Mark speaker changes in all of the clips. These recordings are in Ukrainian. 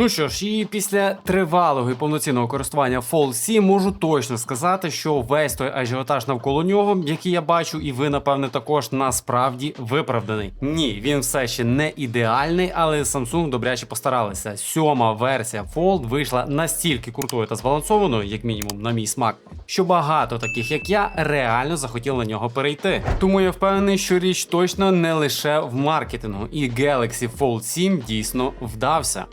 Speaker 1: Ну що ж, і після тривалого і повноцінного користування Fold 7 можу точно сказати, що весь той ажіотаж навколо нього, який я бачу, і ви напевне також насправді виправданий. Ні, він все ще не ідеальний, але Samsung добряче постаралися. Сьома версія Fold вийшла настільки крутою та збалансованою, як мінімум, на мій смак, що багато таких, як я, реально захотіли на нього перейти. Тому я впевнений, що річ точно не лише в маркетингу, і Galaxy Fold 7 дійсно вдався.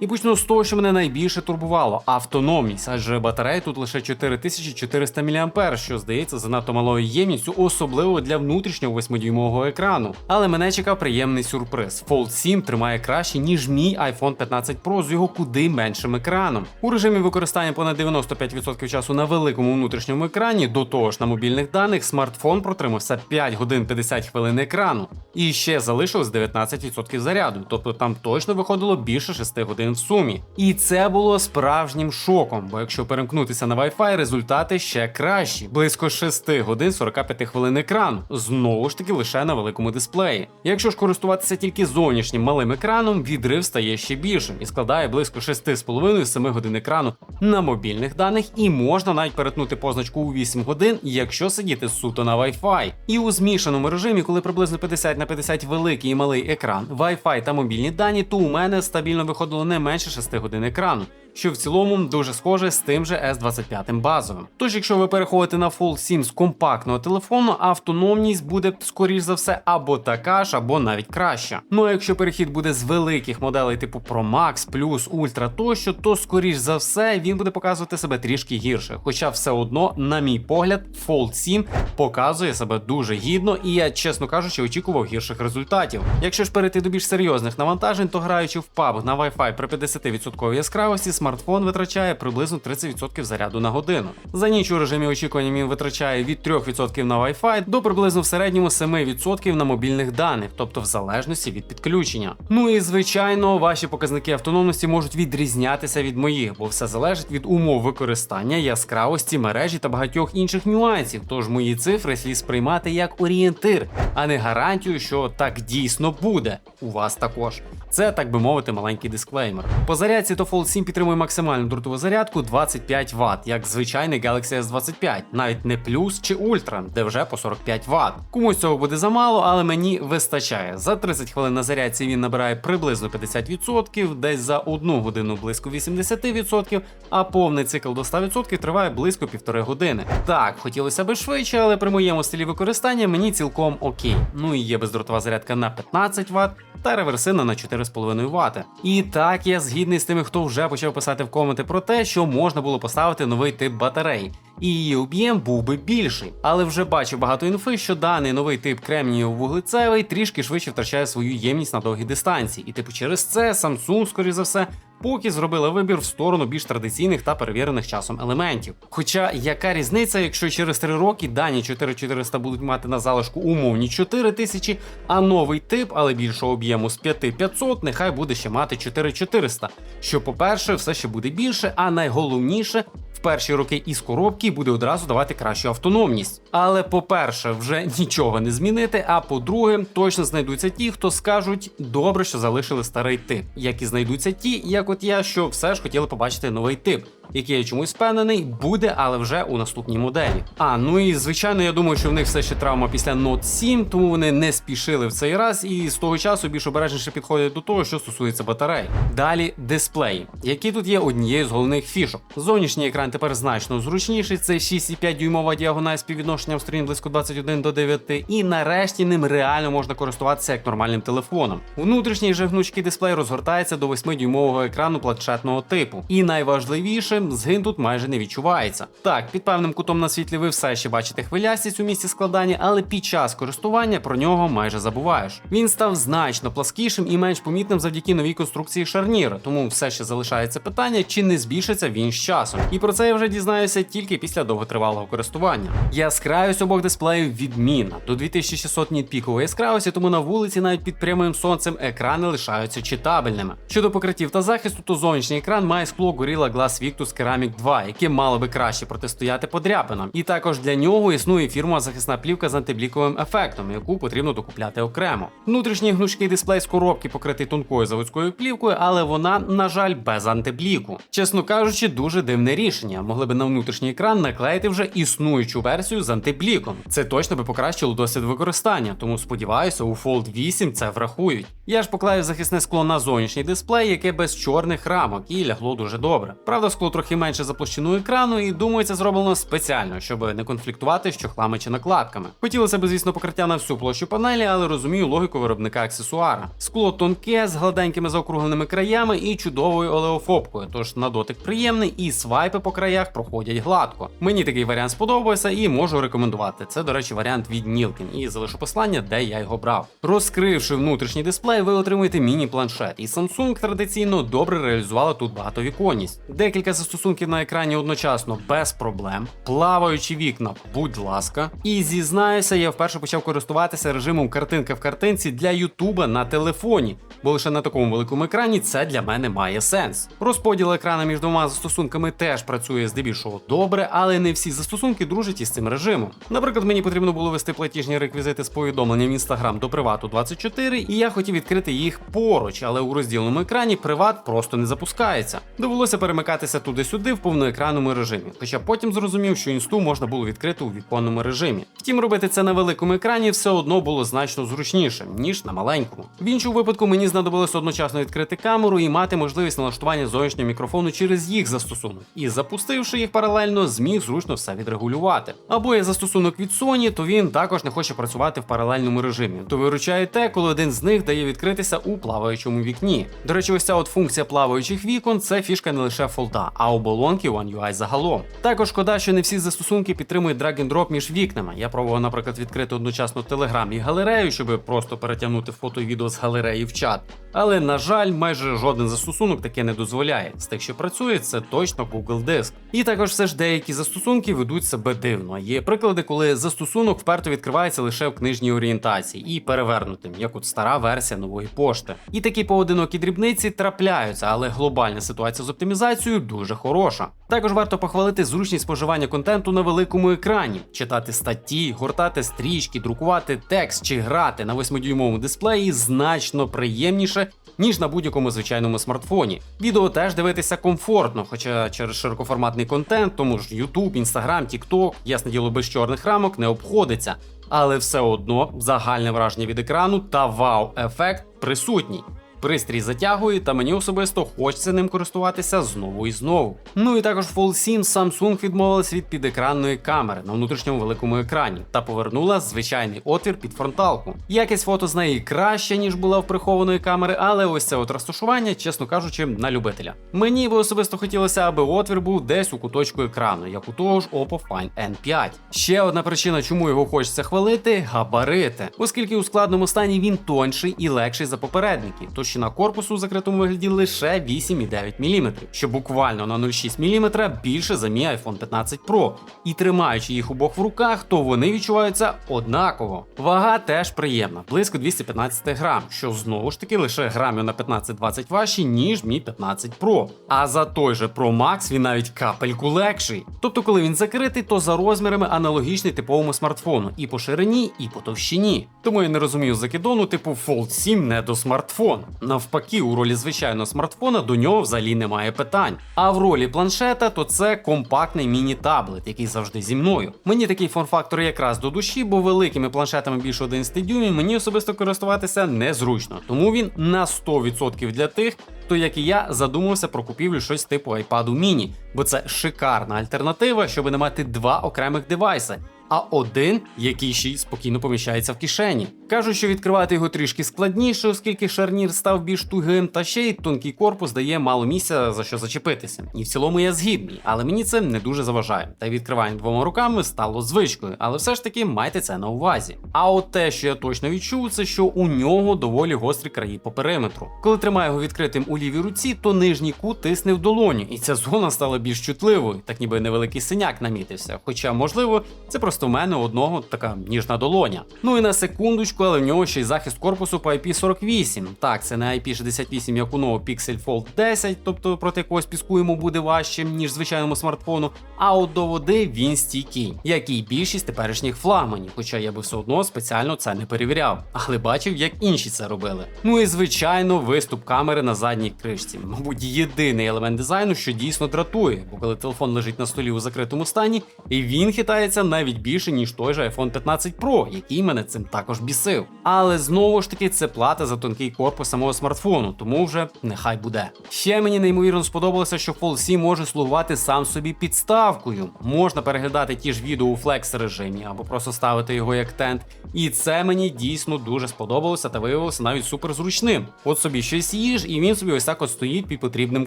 Speaker 1: І почну з того, що мене найбільше турбувало автономність, адже батарея тут лише 4400 мАh, що здається занадто малою ємністю, особливо для внутрішнього 8-дюймового екрану. Але мене чекав приємний сюрприз. Fold 7 тримає краще, ніж мій iPhone 15 Pro з його куди меншим екраном. У режимі використання понад 95% часу на великому внутрішньому екрані, до того ж на мобільних даних, смартфон протримався 5 годин 50 хвилин екрану. І ще залишилось 19% заряду, тобто там точно виходило більше 6 годин в сумі. І це було справжнім шоком, бо якщо перемкнутися на Wi-Fi, результати ще кращі. Близько 6 годин 45 хвилин екрану. Знову ж таки лише на великому дисплеї. Якщо ж користуватися тільки зовнішнім малим екраном, відрив стає ще більшим і складає близько 6,5-7 годин екрану на мобільних даних, і можна навіть перетнути позначку у 8 годин, якщо сидіти суто на Wi-Fi. І у змішаному режимі, коли приблизно 50 на 50 великий і малий екран, Wi-Fi та мобільні дані, то у мене стабільно виходило не менше 6 годин екрану. Що в цілому дуже схоже з тим же S25 базовим. Тож, якщо ви переходите на Fold 7 з компактного телефону, автономність буде скоріш за все або така ж, або навіть краща. Ну а якщо перехід буде з великих моделей типу Pro Max, Plus, Ultra тощо, то скоріш за все він буде показувати себе трішки гірше. Хоча все одно, на мій погляд, Fold 7 показує себе дуже гідно, і я, чесно кажучи, очікував гірших результатів. Якщо ж перейти до більш серйозних навантажень, то граючи в PUBG на Wi-Fi при 50% яскравості, смартфон витрачає приблизно 30% заряду на годину. За ніч у режимі очікування він витрачає від 3% на Wi-Fi до приблизно в середньому 7% на мобільних даних, тобто в залежності від підключення. Ну і звичайно, ваші показники автономності можуть відрізнятися від моїх, бо все залежить від умов використання, яскравості, мережі та багатьох інших нюансів. Тож мої цифри слід сприймати як орієнтир, а не гарантію, що так дійсно буде. У вас також. Це так би мовити, маленький дисклеймер. По зарядці то Fold 7 підтримує максимальну дротову зарядку 25 Вт, як звичайний Galaxy S25, навіть не плюс чи Ultra, де вже по 45 Вт. Комусь цього буде замало, але мені вистачає. За 30 хвилин на зарядці він набирає приблизно 50%, десь за одну годину близько 80%, а повний цикл до 100% триває близько півтори години. Так, хотілося би швидше, але при моєму стилі використання мені цілком окей. Ну і є бездротова зарядка на 15 Вт та реверсивна на 4,5 Вт. І так я згідний з тими, хто вже почав писати в коменти про те, що можна було поставити новий тип батарей. І її об'єм був би більший, але вже бачу багато інфи, що даний новий тип кремнієво-вуглецевий трішки швидше втрачає свою ємність на довгі дистанції. І типу через це Samsung, скоріш за все, поки зробила вибір в сторону більш традиційних та перевірених часом елементів. Хоча яка різниця, якщо через 3 роки дані 4400 будуть мати на залишку умовні 4000, а новий тип, але більшого об'єму з 5500, нехай буде ще мати 4400, що, по-перше, все ще буде більше, а найголовніше. В перші роки із коробки буде одразу давати кращу автономність. Але по-перше, вже нічого не змінити. А по-друге, точно знайдуться ті, хто скажуть, добре, що залишили старий тип, як і знайдуться ті, як от я, що все ж хотіли побачити новий тип, який я чомусь впевнений, буде, але вже у наступній моделі. А ну і звичайно, я думаю, що в них все ще травма після Note 7, тому вони не спішили в цей раз і з того часу більш обережніше підходять до того, що стосується батарей. Далі дисплеї, які тут є однією з головних фішок. Зовнішній екран тепер значно зручніший. Це 6,5 дюймова діагональ співвідношенням сторін близько 21 до 9, і нарешті ним реально можна користуватися як нормальним телефоном. Внутрішній же гнучкий дисплей розгортається до 8-дюймового екрану планшетного типу. І найважливіше, згин тут майже не відчувається. Так, під певним кутом на світлі ви все ще бачите хвилястість у місці складання, але під час користування про нього майже забуваєш. Він став значно пласкішим і менш помітним завдяки новій конструкції шарніра, тому все ще залишається питання, чи не збільшиться він з часом. І про це я вже дізнаюся тільки після довготривалого користування. Яскравість обох дисплеїв відмінна до 2600 ніт пікової яскравості, тому на вулиці навіть під прямим сонцем екрани лишаються читабельними. Щодо покриттів та захисту, то зовнішній екран має скло Gorilla Glass Victus Ceramic 2, яке мало би краще протистояти подряпинам. І також для нього існує фірмова захисна плівка з антибліковим ефектом, яку потрібно докупляти окремо. Внутрішній гнучкий дисплей з коробки покритий тонкою заводською плівкою, але вона, на жаль, без антибліку. Чесно кажучи, дуже дивне рішення. Могли би на внутрішній екран наклеїти вже існуючу версію з антибліком. Це точно би покращило досвід використання, тому сподіваюся, у Fold 8 це врахують. Я ж поклаю захисне скло на зовнішній дисплей, яке без чорних рамок, і лягло дуже добре. Правда, скло трохи менше за площину екрану, і думаю, це зроблено спеціально, щоб не конфліктувати з чохлами чи накладками. Хотілося б, звісно, покриття на всю площу панелі, але розумію логіку виробника аксесуара. Скло тонке з гладенькими заокругленими краями і чудовою олеофобкою, тож на дотик приємний, і свайпи по краях проходять гладко. Мені такий варіант сподобався і можу рекомендувати. Це, до речі, варіант від Нілкін, і залишу послання, де я його брав. Розкривши внутрішній дисплей, ви отримуєте міні-планшет, і Samsung традиційно добре реалізувала тут багатовіконність. Декілька застосунків на екрані одночасно без проблем, плаваючі вікна, будь ласка. І зізнаюся, я вперше почав користуватися режимом картинка в картинці для Ютуба на телефоні, бо лише на такому великому екрані це для мене має сенс. Розподіл екрана між двома застосунками теж працює здебільшого добре, але не всі застосунки дружать із цим режимом. Наприклад, мені потрібно було вести платіжні реквізити з повідомленням Instagram до привату 24, і я хотів відкрити їх поруч, але у розділеному екрані приват просто не запускається. Довелося перемикатися туди-сюди в повноекранному режимі. Хоча потім зрозумів, що інсту можна було відкрити у віконному режимі. Втім, робити це на великому екрані все одно було значно зручніше, ніж на маленькому. В іншому випадку мені знадобилося одночасно відкрити камеру і мати можливість налаштування зовнішнього мікрофону через їх застосунок. І запустивши їх паралельно, зміг зручно все відрегулювати. Або є застосунок від Sony, то він також не хоче працювати в паралельному режимі. То виручає те, коли один з них дає відкритися у плаваючому вікні. До речі, ось ця от функція плаваючих вікон це фішка не лише фолда, а оболонки One UI загалом. Також шкода, що не всі застосунки підтримують drop між вікнами. Я пробував, наприклад, відкрити одночасно Telegram і галерею, щоб просто перетягнути фото і відео з галереї в чат. Але на жаль, майже жоден застосунок таке не дозволяє. З тих, що працює, це точно Google Диск. І також все ж деякі застосунки ведуть себе дивно. Є приклади, коли застосунок вперто відкривається лише в книжній орієнтації і перевернутим, як от стара версія нової пошти. І такі поодинокі дрібниці трапляються, але глобальна ситуація з оптимізацією дуже хороша. Також варто похвалити зручність споживання контенту на великому екрані, читати статті, гортати стрічки, друкувати текст чи грати на 8-дюймовому дисплеї значно приємніше. Ніж на будь-якому звичайному смартфоні. Відео теж дивитися комфортно, хоча через широкоформатний контент, тому ж YouTube, Instagram, TikTok, ясне діло без чорних рамок не обходиться. Але все одно загальне враження від екрану та вау-ефект присутній. Пристрій затягує, та мені особисто хочеться ним користуватися знову і знову. Ну і також в Fold 7 Samsung відмовилась від підекранної камери на внутрішньому великому екрані та повернула звичайний отвір під фронталку. Якість фото з неї краща, ніж була в прихованої камери, але ось це от розташування, чесно кажучи, на любителя. Мені би особисто хотілося, аби отвір був десь у куточку екрану, як у того ж Oppo Find N5. Ще одна причина, чому його хочеться хвалити габарити, оскільки у складному стані він тонший і легший за попередники. Товщина корпусу у закритому вигляді лише 8,9 мм, що буквально на 0,6 мм більше за мій iPhone 15 Pro. І тримаючи їх обох в руках, то вони відчуваються однаково. Вага теж приємна, близько 215 грам, що знову ж таки лише грамів на 15-20 важчі, ніж мій 15 Pro. А за той же Pro Max він навіть капельку легший. Тобто, коли він закритий, то за розмірами аналогічний типовому смартфону і по ширині, і по товщині. Тому я не розумію закидону, типу Fold 7 не до смартфон. Навпаки, у ролі звичайного смартфона до нього взагалі немає питань. А в ролі планшета, то це компактний міні-таблет, який завжди зі мною. Мені такий форм-фактор якраз до душі, бо великими планшетами більше 11 дюймів мені особисто користуватися незручно. Тому він на 100% для тих, хто, як і я, задумався про купівлю щось типу iPad mini, бо це шикарна альтернатива, щоб не мати два окремих девайси. А один, який ще й спокійно поміщається в кишені. Кажуть, що відкривати його трішки складніше, оскільки шарнір став більш тугим, та ще й тонкий корпус дає мало місця за що зачепитися. І в цілому я згідний, але мені це не дуже заважає. Та відкривання двома руками стало звичкою, але все ж таки майте це на увазі. А от те, що я точно відчув, це що у нього доволі гострі краї по периметру. Коли тримаю його відкритим у лівій руці, то нижній кут тисне в долоню, і ця зона стала більш чутливою, так ніби невеликий синяк намітився. Хоча, можливо, це просто просто в мене одного така ніжна долоня. Ну і на секундочку, але в нього ще й захист корпусу по IP48. Так, це не IP68, як у нового Pixel Fold 10, тобто проти якогось піску йому буде важче, ніж звичайному смартфону. А от до води він стійкий, як і більшість теперішніх флагманів, хоча я би все одно спеціально це не перевіряв, але бачив, як інші це робили. Ну і звичайно, виступ камери на задній кришці. Мабуть, єдиний елемент дизайну, що дійсно дратує, бо коли телефон лежить на столі у закритому стані, і він хитається навіть більше, ніж той же iPhone 15 Pro, який мене цим також бісив. Але знову ж таки, це плата за тонкий корпус самого смартфону, тому вже нехай буде. Ще мені неймовірно сподобалося, що Fold 7 може слугувати сам собі підставкою. Можна переглядати ті ж відео у флекс режимі або просто ставити його як тент. І це мені дійсно дуже сподобалося та виявилося навіть супер зручним. От собі щось їж, і він собі ось так от стоїть під потрібним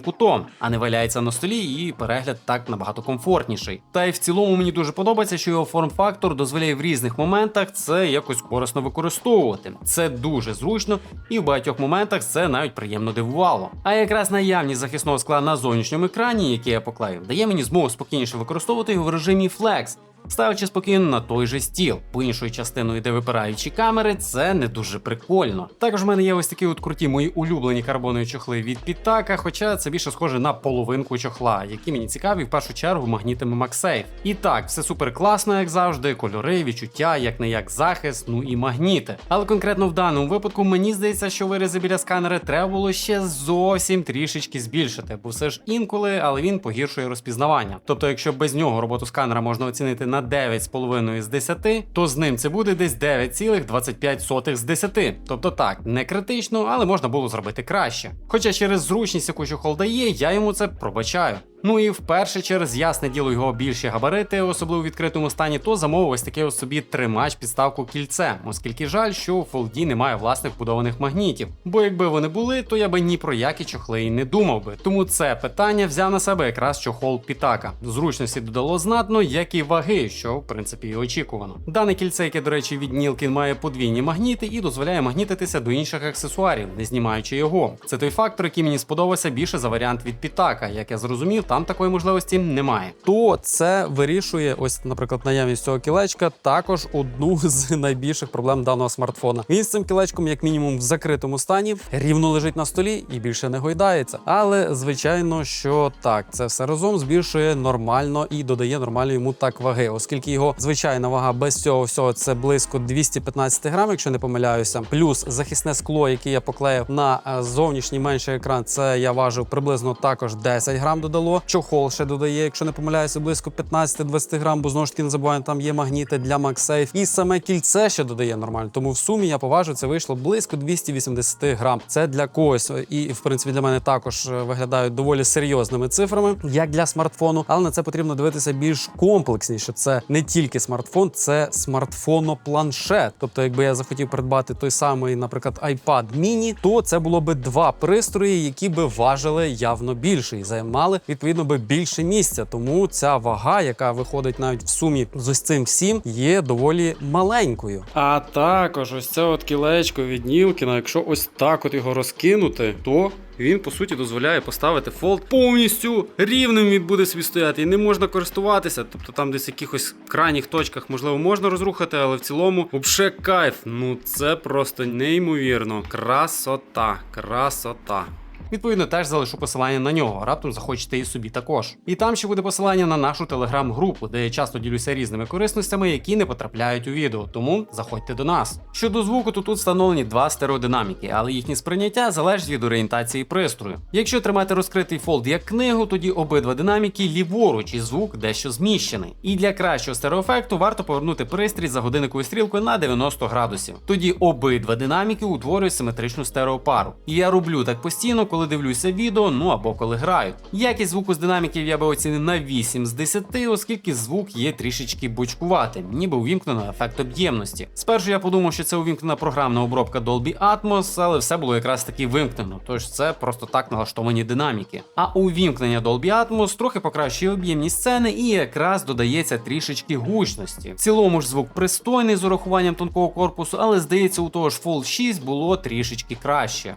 Speaker 1: кутом, а не валяється на столі, і перегляд так набагато комфортніший. Та й в цілому мені дуже подобається, що його форм-фактор дозволяє в різних моментах це якось корисно використовувати. Це дуже зручно, і в багатьох моментах це навіть приємно дивувало. А якраз наявність захисного скла на зовнішньому екрані, який я поклеїв, дає мені змогу спокійніше використовувати його в режимі Flex, ставлячи спокійно на той же стіл. Бо іншою частиною, де випираючі камери, це не дуже прикольно. Також в мене є ось такі от круті мої улюблені карбонові чохли від Pitaka, хоча це більше схоже на половинку чохла, які мені цікаві в першу чергу магнітами MagSafe. І так, все супер класно, як завжди, кольори, відчуття, як не як захист, ну і магніти. Але конкретно в даному випадку мені здається, що виризи біля сканера треба було ще зовсім трішечки збільшити, бо все ж інколи, але він погіршує розпізнавання. Тобто, якщо без нього роботу сканера можна оцінити на 9,5 з 10, то з ним це буде десь 9,25 з 10. Тобто так, не критично, але можна було зробити краще. Хоча через зручність, яку чохол дає, я йому це пробачаю. Ну і вперше через ясне діло його більші габарити, особливо в відкритому стані, то замовив ось таке ось собі тримач підставку кільце, оскільки жаль, що у Fold немає власних будованих магнітів. Бо якби вони були, то я би ні про які чохли і не думав би. Тому це питання взяв на себе якраз чохол Пітака. Зручності додало знатно, як і ваги, що в принципі і очікувано. Дане кільце, яке, до речі, від Нілкін має подвійні магніти і дозволяє магнітитися до інших аксесуарів, не знімаючи його. Це той фактор, який мені сподобався більше за варіант від Пітака. Як я зрозумів, там такої можливості немає. То це вирішує, ось, наприклад, наявність цього кілечка, також одну з найбільших проблем даного смартфона. Він з цим кілечком, як мінімум, в закритому стані, рівно лежить на столі і більше не гойдається. Але звичайно, що так, це все разом збільшує нормально і додає нормально йому так ваги, оскільки його звичайна вага без цього всього це близько 215 грам, якщо не помиляюся. Плюс захисне скло, яке я поклеїв на е, зовнішній менший екран, це я важив приблизно також 10 грам додало. Чохол ще додає, якщо не помиляюся, близько 15-20 грам, бо знову ж таки не забуваємо, там є магніти для MagSafe. І саме кільце ще додає нормально. Тому в сумі я поважу, це вийшло близько 280 грам. Це для когось, і в принципі для мене також е, виглядають доволі серйозними цифрами, як для смартфону. Але на це потрібно дивитися більш комплексніше. Це не тільки смартфон, це смартфоно-планшет. Тобто, якби я захотів придбати той самий, наприклад, iPad mini, то це було би два пристрої, які би важили явно більше і займали відповідно би більше місця. Тому ця вага, яка виходить навіть в сумі з ось цим всім, є доволі маленькою. А також ось це от кілечко від Нілкіна, якщо ось так от його розкинути, то він по суті дозволяє поставити фолд повністю рівним він буде собі стояти і не можна користуватися. Тобто там десь в якихось крайніх точках можливо можна розрухати, але в цілому взагалі кайф. Ну це просто неймовірно. Красота, красота. Відповідно, теж залишу посилання на нього, раптом захочете і собі також. І там ще буде посилання на нашу телеграм-групу, де я часто ділюся різними корисностями, які не потрапляють у відео, тому заходьте до нас. Щодо звуку, то тут встановлені два стереодинаміки, але їхнє сприйняття залежить від орієнтації пристрою. Якщо тримати розкритий фолд як книгу, тоді обидва динаміки ліворуч і звук дещо зміщений. І для кращого стереоефекту варто повернути пристрій за годинниковою стрілкою на 90 градусів. Тоді обидва динаміки утворюють симетричну стереопару. І я роблю так постійно, коли дивлюся відео, ну або коли граю. Якість звуку з динаміків я би оцінив на 8 з 10, оскільки звук є трішечки бочкуватим, ніби увімкнено ефект об'ємності. Спершу я подумав, що це увімкнена програмна обробка Dolby Atmos, але все було якраз таки вимкнено, тож це просто так налаштовані динаміки. А увімкнення Dolby Atmos трохи покращує об'ємність сцени і якраз додається трішечки гучності. В цілому ж звук пристойний з урахуванням тонкого корпусу, але здається, у того ж Fold 6 було трішечки краще.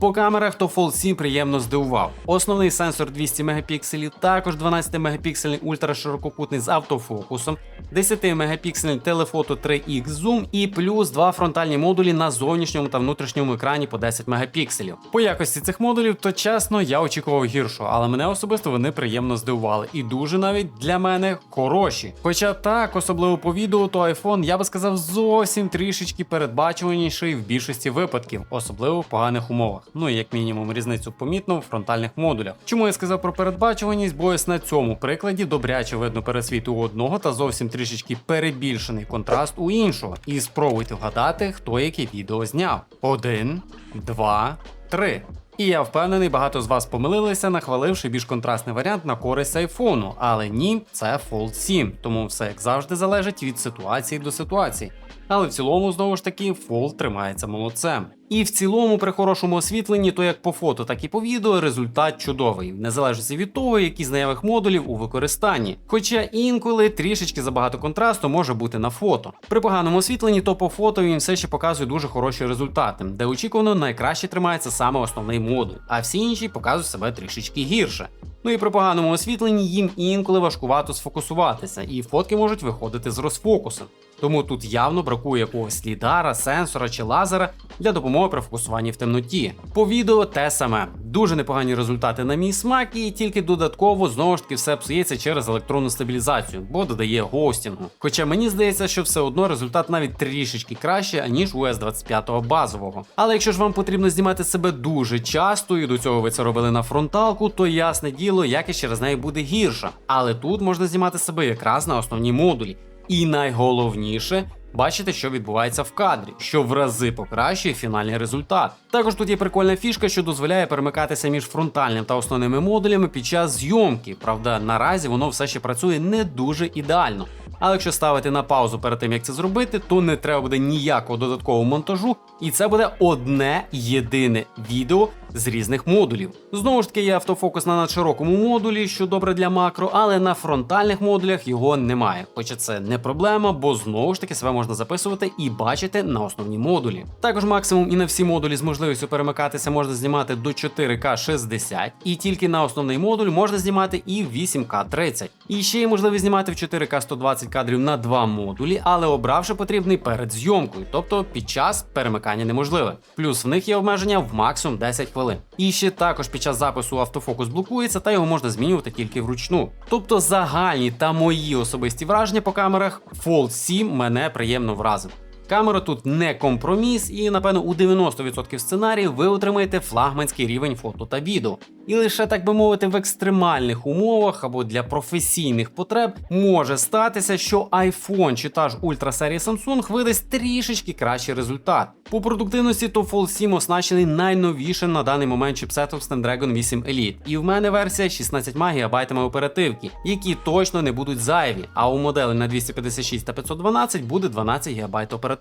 Speaker 1: По камерах то Fold 7 приємно здивував. Основний сенсор 200 мегапікселів, також 12 мегапіксельний ультраширококутний з автофокусом, 10 мегапіксельний телефото 3X зум і плюс два фронтальні модулі на зовнішньому та внутрішньому екрані по 10 мегапікселів. По якості цих модулів, то чесно, я очікував гіршого, але мене особисто вони приємно здивували і дуже навіть для мене хороші. Хоча так, особливо по відео, то iPhone, я би сказав, зовсім трішечки передбачуваніший в більшості випадків, особливо в поганих умовах. Ну і як мінімум різницю помітно в фронтальних модулях. Чому я сказав про передбачуваність? Бо ось на цьому прикладі добряче видно пересвіт у одного та зовсім трішечки перебільшений контраст у іншого. І спробуйте вгадати, хто яке відео зняв. Один, два, три. І я впевнений, багато з вас помилилися, нахваливши більш контрастний варіант на користь айфону. Але ні, це Fold 7, тому все як завжди залежить від ситуації до ситуації. Але в цілому, знову ж таки, Fold тримається молодцем. І в цілому, при хорошому освітленні, то як по фото, так і по відео, результат чудовий, в незалежності від того, які з наявних модулів у використанні. Хоча інколи трішечки забагато контрасту може бути на фото. При поганому освітленні, то по фото він все ще показує дуже хороші результати, де очікувано найкраще тримається саме основний модуль, а всі інші показують себе трішечки гірше. Ну і при поганому освітленні їм інколи важкувато сфокусуватися, і фотки можуть виходити з розфокусом. Тому тут явно бракує якогось лідара, сенсора чи лазера для допомоги при фокусуванні в темноті. По відео те саме. Дуже непогані результати на мій смак, і тільки додатково знову ж таки все псується через електронну стабілізацію, бо додає гостінгу. Хоча мені здається, що все одно результат навіть трішечки краще, аніж у S25 базового. Але якщо ж вам потрібно знімати себе дуже часто, і до цього ви це робили на фронталку, то ясне діло, якість через неї буде гірша. Але тут можна знімати себе якраз на основній модулі. І найголовніше бачите, що відбувається в кадрі, що в рази покращує фінальний результат. Також тут є прикольна фішка, що дозволяє перемикатися між фронтальним та основними модулями під час зйомки. Правда, наразі воно все ще працює не дуже ідеально. Але якщо ставити на паузу перед тим, як це зробити, то не треба буде ніякого додаткового монтажу, і це буде одне єдине відео з різних модулів. Знову ж таки, є автофокус на надширокому модулі, що добре для макро, але на фронтальних модулях його немає. Хоча це не проблема, бо знову ж таки себе можна записувати і бачити на основні модулі. Також максимум і на всі модулі з можливістю перемикатися можна знімати до 4К 60, і тільки на основний модуль можна знімати і 8К 30. І ще є можливість знімати в 4К 120 кадрів на два модулі, але обравши потрібний перед зйомкою, тобто під час перемикання неможливе. Плюс в них є обмеження в максимум 10 хвилин. І ще також під час запису автофокус блокується, та його можна змінювати тільки вручну. Тобто загальні та мої особисті враження по камерах Fold 7 мене приємно вразив. Камера тут не компроміс, і напевно у 90% сценаріїв ви отримаєте флагманський рівень фото та відео. І лише так би мовити, в екстремальних умовах або для професійних потреб може статися, що iPhone чи та ж ультра серії Samsung видасть трішечки кращий результат. По продуктивності то Fold 7 оснащений найновішим на даний момент чіпсетом Snapdragon 8 Elite. І в мене версія 16 ГБ оперативки, які точно не будуть зайві. А у моделі на 256 та 512 буде 12 ГБ оперативки.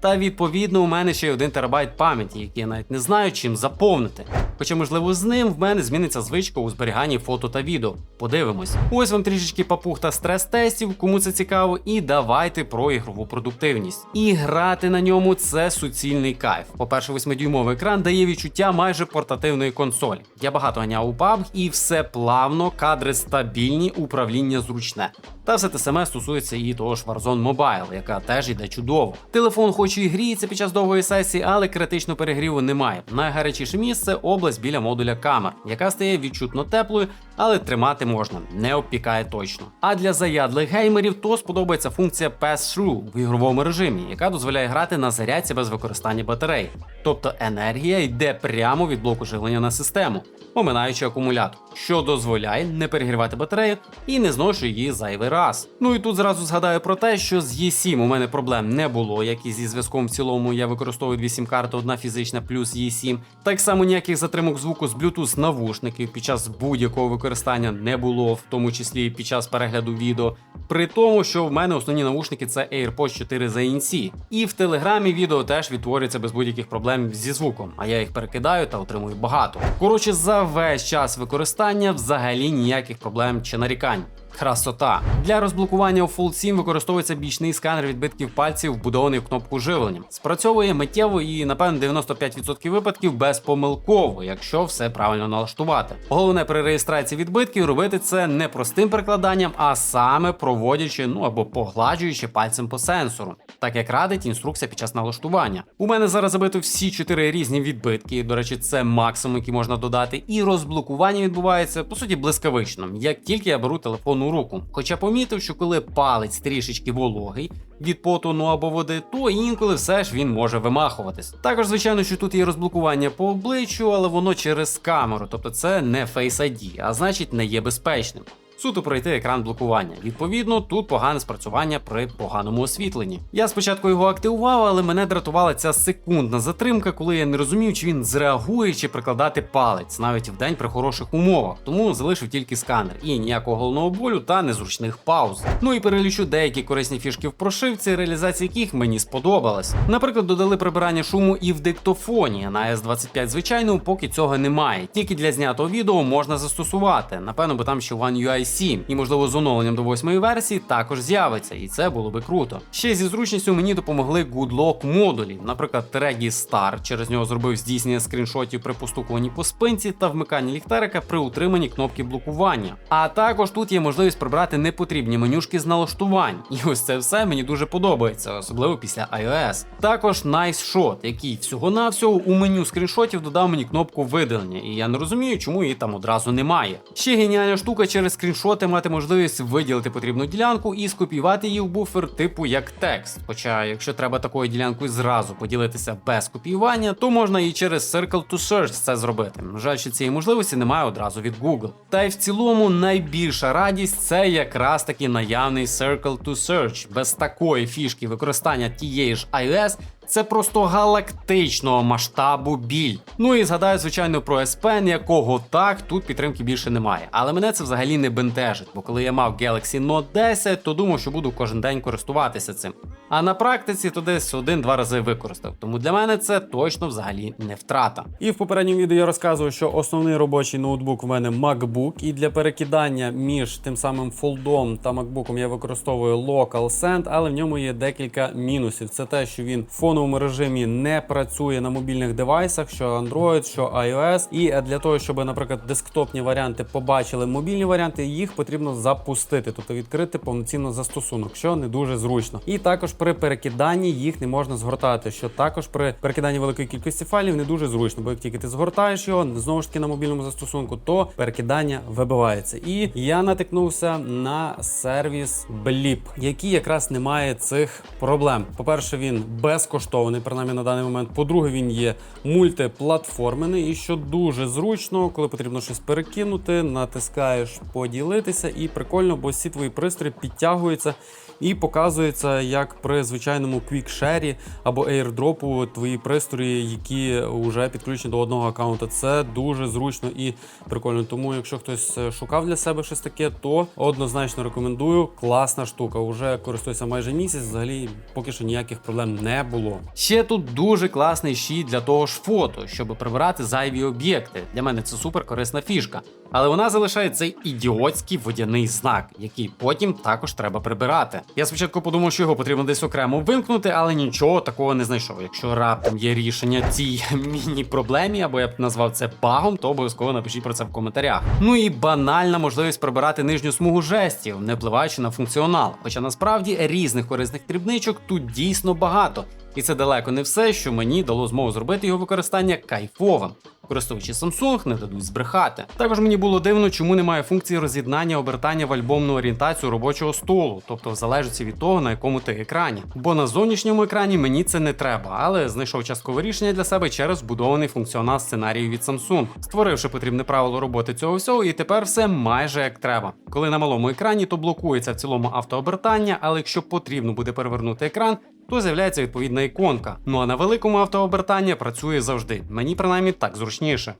Speaker 1: Та відповідно у мене ще й 1 терабайт пам'яті, який я навіть не знаю чим заповнити. Хоча, можливо, з ним в мене зміниться звичка у зберіганні фото та відео. Подивимось. Ось вам трішечки папух та стрес-тестів, кому це цікаво, і давайте про ігрову продуктивність. І грати на ньому це суцільний кайф. По-перше, 8-дюймовий екран дає відчуття майже портативної консолі. Я багато ганяв у PUBG і все плавно, кадри стабільні, управління зручне. Та все те саме стосується і того ж Warzone Mobile, яка теж йде чудово. Телефон, хоч і гріється під час довгої сесії, але критично перегріву немає. Найгарячіше місце область біля модуля камер, яка стає відчутно теплою, але тримати можна, не обпікає точно. А для заядлих геймерів то сподобається функція Pass-Through в ігровому режимі, яка дозволяє грати на зарядці без використання батарей. Тобто енергія йде прямо від блоку живлення на систему, оминаючи акумулятор, що дозволяє не перегрівати батарею і не зношує її зайвий раз. Ну і тут зразу згадаю про те, що з E7 у мене проблем не було, як і зі зв'язком в цілому я використовую дві сім-карти, одна фізична плюс E7. Так само ніяких затримок звуку з Bluetooth навушників під час будь-якого використання не було, в тому числі під час перегляду відео. При тому, що в мене основні навушники це AirPods 4 ZNC. І в телеграмі відео теж відтворюється без будь-яких проблем зі звуком, а я їх перекидаю та отримую багато. Коротше, за весь час використання взагалі ніяких проблем чи нарікань. Красота. Для розблокування у Fold 7 використовується бічний сканер відбитків пальців, вбудований в кнопку живлення. Спрацьовує миттєво і, напевно, 95% випадків безпомилково, якщо все правильно налаштувати. Головне при реєстрації відбитків робити це не простим прикладанням, а саме проводячи, ну або погладжуючи пальцем по сенсору, так як радить інструкція під час налаштування. У мене зараз забито всі чотири різні відбитки. До речі, це максимум, який можна додати, і розблокування відбувається по суті блискавично, як тільки я беру телефон у руку. Хоча помітив, що коли палець трішечки вологий від поту ну або води, то інколи все ж він може вимахуватись. Також, звичайно, що тут є розблокування по обличчю, але воно через камеру, тобто це не Face ID, а значить не є безпечним. Суто пройти екран блокування. Відповідно, тут погане спрацювання при поганому освітленні. Я спочатку його активував, але мене дратувала ця секундна затримка, коли я не розумів, чи він зреагує чи прикладати палець навіть в день при хороших умовах. Тому залишив тільки сканер і ніякого головного болю та незручних пауз. Ну і перелічу деякі корисні фішки в прошивці, реалізація яких мені сподобалась. Наприклад, додали прибирання шуму і в диктофоні. На S25 звичайно, поки цього немає. Тільки для знятого відео можна застосувати. Напевно, бо там ще One UI 7, і можливо з оновленням до восьмої версії також з'явиться, і це було би круто. Ще зі зручністю мені допомогли GoodLock модулі, наприклад, Regi Star, через нього зробив здійснення скріншотів при постукуванні по спинці та вмиканні ліхтарика при утриманні кнопки блокування. А також тут є можливість прибрати непотрібні менюшки з налаштувань. І ось це все мені дуже подобається, особливо після iOS. Також Nice Shot, який всього-навсього у меню скріншотів додав мені кнопку видалення, і я не розумію, чому її там одразу немає. Ще геніальна штука через скріншоти мати можливість виділити потрібну ділянку і скопіювати її в буфер типу як текст. Хоча, якщо треба такою ділянкою зразу поділитися без копіювання, то можна і через Circle to Search це зробити. Жаль, що цієї можливості немає одразу від Google. Та й в цілому найбільша радість це якраз таки наявний Circle to Search. Без такої фішки використання тієї ж iOS це просто галактичного масштабу біль. Ну і згадаю, звичайно, про SPN, якого так тут підтримки більше немає. Але мене це взагалі не бентежить, бо коли я мав Galaxy Note 10, то думав, що буду кожен день користуватися цим. А на практиці то десь один-два рази використав. Тому для мене це точно взагалі не втрата. І в попередньому відео я розказував, що основний робочий ноутбук в мене MacBook, і для перекидання між тим самим фолдом та MacBook я використовую Local Send, але в ньому є декілька мінусів. Це те, що він в фоновому режимі не працює на мобільних девайсах, що Android, що iOS. І для того, щоб, наприклад, десктопні варіанти побачили мобільні варіанти, їх потрібно запустити, тобто відкрити повноцінно застосунок, що не дуже зручно. І також при перекиданні їх не можна згортати, що також при перекиданні великої кількості файлів не дуже зручно, бо як тільки ти згортаєш його знову ж таки на мобільному застосунку, то перекидання вибивається. І я натикнувся на сервіс Blip, який якраз не має цих проблем. По-перше, він безкоштовний, принаймні на даний момент. По-друге, він є мультиплатформений, і що дуже зручно, коли потрібно щось перекинути, натискаєш поділитися, і прикольно, бо всі твої пристрої підтягуються. І показується, як при звичайному квікшері або airdropу твої пристрої, які вже підключені до одного аккаунта. Це дуже зручно і прикольно. Тому, якщо хтось шукав для себе щось таке, то однозначно рекомендую. Класна штука. Уже користуюся майже місяць. Взагалі, поки що ніяких проблем не було. Ще тут дуже класний щит для того ж фото, щоб прибирати зайві об'єкти. Для мене це супер корисна фішка. Але вона залишає цей ідіотський водяний знак, який потім також треба прибирати. Я спочатку подумав, що його потрібно десь окремо вимкнути, але нічого такого не знайшов. Якщо раптом є рішення цій міні-проблемі, або я б назвав це багом, то обов'язково напишіть про це в коментарях. Ну і банальна можливість прибирати нижню смугу жестів, не впливаючи на функціонал. Хоча насправді різних корисних дрібничок тут дійсно багато. І це далеко не все, що мені дало змогу зробити його використання кайфовим. Користувачі Samsung не дадуть збрехати. Також мені було дивно, чому немає функції роз'єднання обертання в альбомну орієнтацію робочого столу, тобто в залежності від того, на якому ти екрані. Бо на зовнішньому екрані мені це не треба, але знайшов часткове рішення для себе через вбудований функціонал сценарію від Samsung, створивши потрібне правило роботи цього всього, і тепер все майже як треба. Коли на малому екрані, то блокується в цілому автообертання, але якщо потрібно буде перевернути екран, то з'являється відповідна іконка. Ну а на великому автообертання працює завжди. Мені принаймні так зручніше.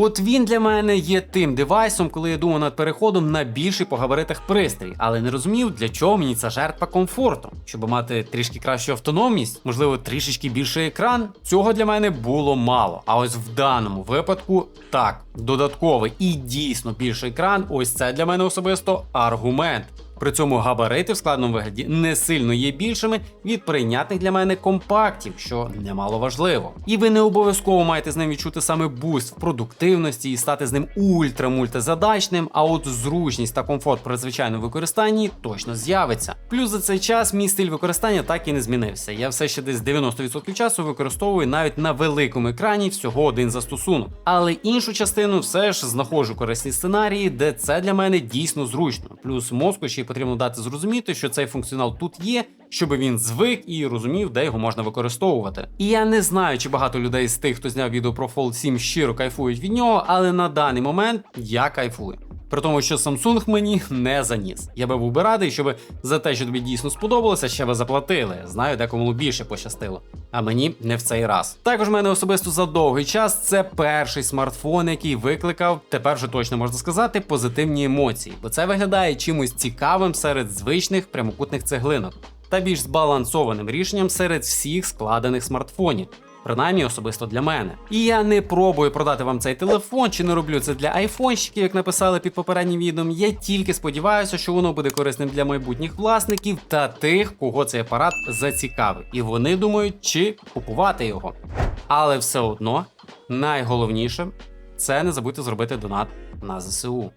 Speaker 1: От він для мене є тим девайсом, коли я думав над переходом на більший по габаритах пристрій, але не розумів, для чого мені ця жертва комфорту. Щоб мати трішки кращу автономність, можливо, трішечки більший екран. Цього для мене було мало. А ось в даному випадку так, додатковий і дійсно більший екран. Ось це для мене особисто аргумент. При цьому габарити в складному вигляді не сильно є більшими від прийнятних для мене компактів, що немало важливо. І ви не обов'язково маєте з ним відчути саме буст в продуктивності і стати з ним ультра-мультизадачним, а от зручність та комфорт при звичайному використанні точно з'явиться. Плюс за цей час мій стиль використання так і не змінився. Я все ще десь 90% часу використовую навіть на великому екрані всього один застосунок. Але іншу частину все ж знаходжу корисні сценарії, де це для мене дійсно зручно. Плюс мозку ще потрібно дати зрозуміти, що цей функціонал тут є, щоб він звик і розумів, де його можна використовувати. І я не знаю, чи багато людей з тих, хто зняв відео про Fold 7 щиро кайфують від нього, але на даний момент я кайфую. При тому, що Samsung мені не заніс. Я би був би радий, щоб за те, що тобі дійсно сподобалося, ще ви заплатили. Знаю, декому більше пощастило. А мені не в цей раз. Також в мене особисто за довгий час це перший смартфон, який викликав, тепер вже точно можна сказати, позитивні емоції, бо це виглядає чимось цікавим серед звичних прямокутних цеглинок та більш збалансованим рішенням серед всіх складених смартфонів. Принаймні особисто для мене. І я не пробую продати вам цей телефон, чи не роблю це для айфонщиків, як написали під попереднім відео. Я тільки сподіваюся, що воно буде корисним для майбутніх власників та тих, кого цей апарат зацікавив. І вони думають, чи купувати його. Але все одно найголовніше це не забудьте зробити донат на ЗСУ.